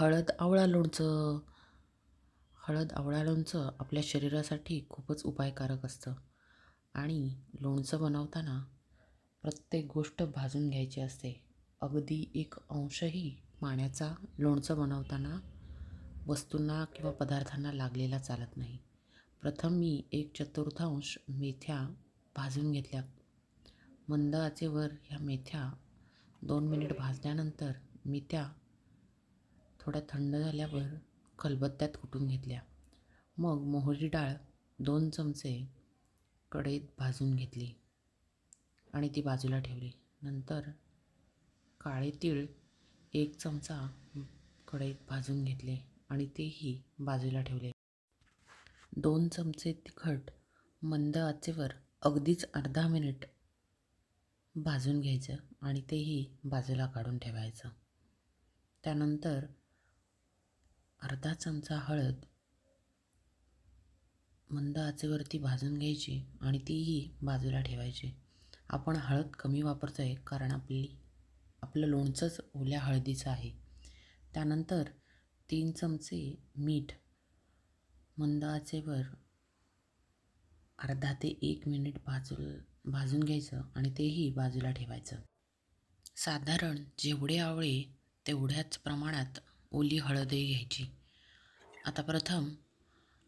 हळद आवळा लोणचं हळद आवळा लोणचं आपल्या शरीरासाठी खूपच उपायकारक असतं. आणि लोणचं बनवताना प्रत्येक गोष्ट भाजून घ्यायची असते. अगदी एक अंशही पाण्याचा लोणचं बनवताना वस्तूंना किंवा पदार्थांना लागलेला चालत नाही. प्रथम मी एक चतुर्थांश मेथ्या भाजून घेतल्या. मंद आचेवर ह्या मेथ्या दोन मिनिट भाजल्यानंतर मी त्या थोड्या थंड झाल्यावर खलबत्त्यात कुटून घेतल्या. मग मोहरी डाळ दोन चमचे कढईत भाजून घेतली आणि ती बाजूला ठेवली. नंतर काळे तीळ एक चमचा कढईत भाजून घेतले आणि तेही बाजूला ठेवले. दोन चमचे तिखट मंद आचेवर अगदीच अर्धा मिनिट भाजून घ्यायचं आणि तेही बाजूला काढून ठेवायचं. त्यानंतर अर्धा चमचा हळद मंद आचेवरती भाजून घ्यायची आणि तीही बाजूला ठेवायची. आपण हळद कमी वापरतो आहे कारण आपली आपलं लोणचंच ओल्या हळदीचं आहे. त्यानंतर तीन चमचे मीठ मंद आचेवर अर्धा ते एक मिनिट भाजू भाजून घ्यायचं आणि तेही बाजूला ठेवायचं. साधारण जेवढे आवळे तेवढ्याच प्रमाणात ओली हळदही घ्यायची. आता प्रथम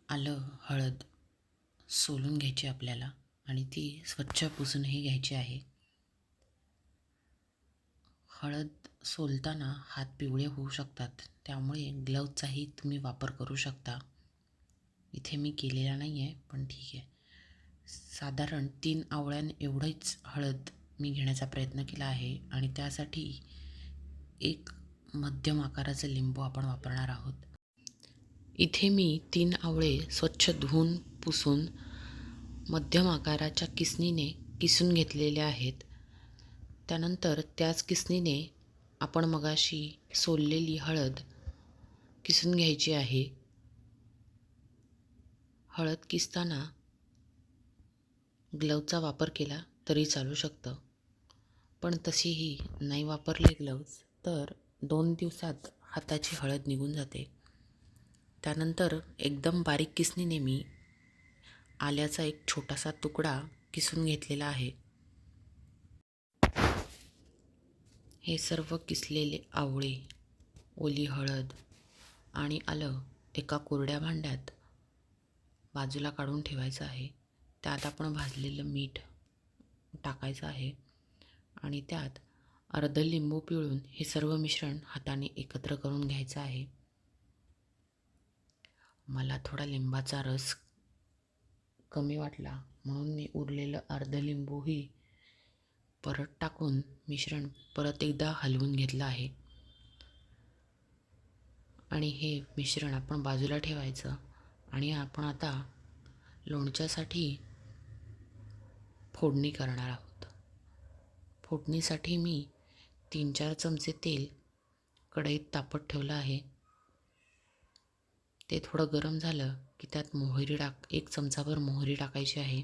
आलं हळद सोलून घ्यायची आपल्याला आणि ती स्वच्छ पुसूनही घ्यायची आहे. हळद सोलताना हात पिवळे होऊ शकतात. त्यामुळे ग्लव्हचाही तुम्ही वापर करू शकता. इथे मी केलेला नाही आहे पण ठीक आहे. साधारण तीन आवळ्यां एवढीच हळद मी घेण्याचा प्रयत्न केला आहे आणि त्यासाठी एक मध्यम आकाराचं लिंबू आपण वापरणार आहोत. इथे मी तीन आवळे स्वच्छ धुवून पुसून मध्यम आकाराच्या किसनीने किसून घेतलेले आहेत. त्यानंतर त्याच किसनीने आपण मगाशी सोललेली हळद किसून घ्यायची आहे. हळद किसताना ग्लवचा वापर केला तरी चालू शकतं. पण तशीही नाही वापरले ग्लव्ज तर दोन दिवसात हाताची हळद निघून जाते. त्यानंतर एकदम बारीक किसणीने मी आल्याचा एक छोटासा तुकडा किसून घेतलेला आहे. हे सर्व किसलेले आवळे ओली हळद आणि आलं एका कोरड्या भांड्यात बाजूला काढून ठेवायचं आहे. त्यात आपण भाजलेलं मीठ टाकायचं आहे आणि त्यात अर्ध लिंबू पिळून हे सर्व मिश्रण हाताने एकत्र करून घ्यायचं आहे. मला थोडा लिंबाचा रस कमी वाटला. म्हणून मी उरलेलं अर्ध लिंबूही परत टाकून मिश्रण परत एकदा हलवून घेतलं आहे. आणि हे मिश्रण आपण बाजूला ठेवायचं आणि आपण आता लोणच्यासाठी फोडणी करणार आहोत. फोडणीसाठी मी तीन चार चमचे तेल कढईत तापत ठेवलं आहे. ते थोडं गरम झालं की त्यात मोहरी टाक एक चमचाभर मोहरी टाकायची आहे.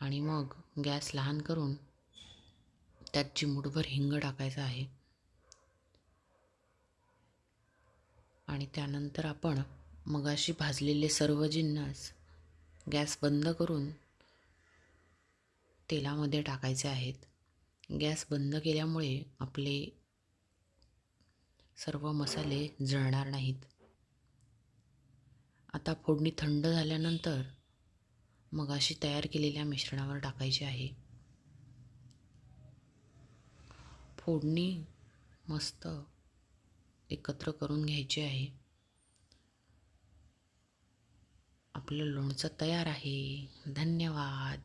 आणि मग गॅस लहान करून त्यात चिमूटभर हिंग टाकायचं आहे. आणि त्यानंतर आपण मगाशी भाजलेले सर्व जिन्नस गॅस बंद करून तेलामध्ये टाकायचे आहेत. गॅस बंद केल्यामुळे आपले सर्व मसाले जळणार नाहीत. आता फोडणी थंड झाल्यानंतर मगाशी तयार केलेल्या मिश्रणावर टाकायची आहे. फोडणी मस्त एकत्र करून घ्यायची आहे. आपलं लोणचं तयार आहे. धन्यवाद.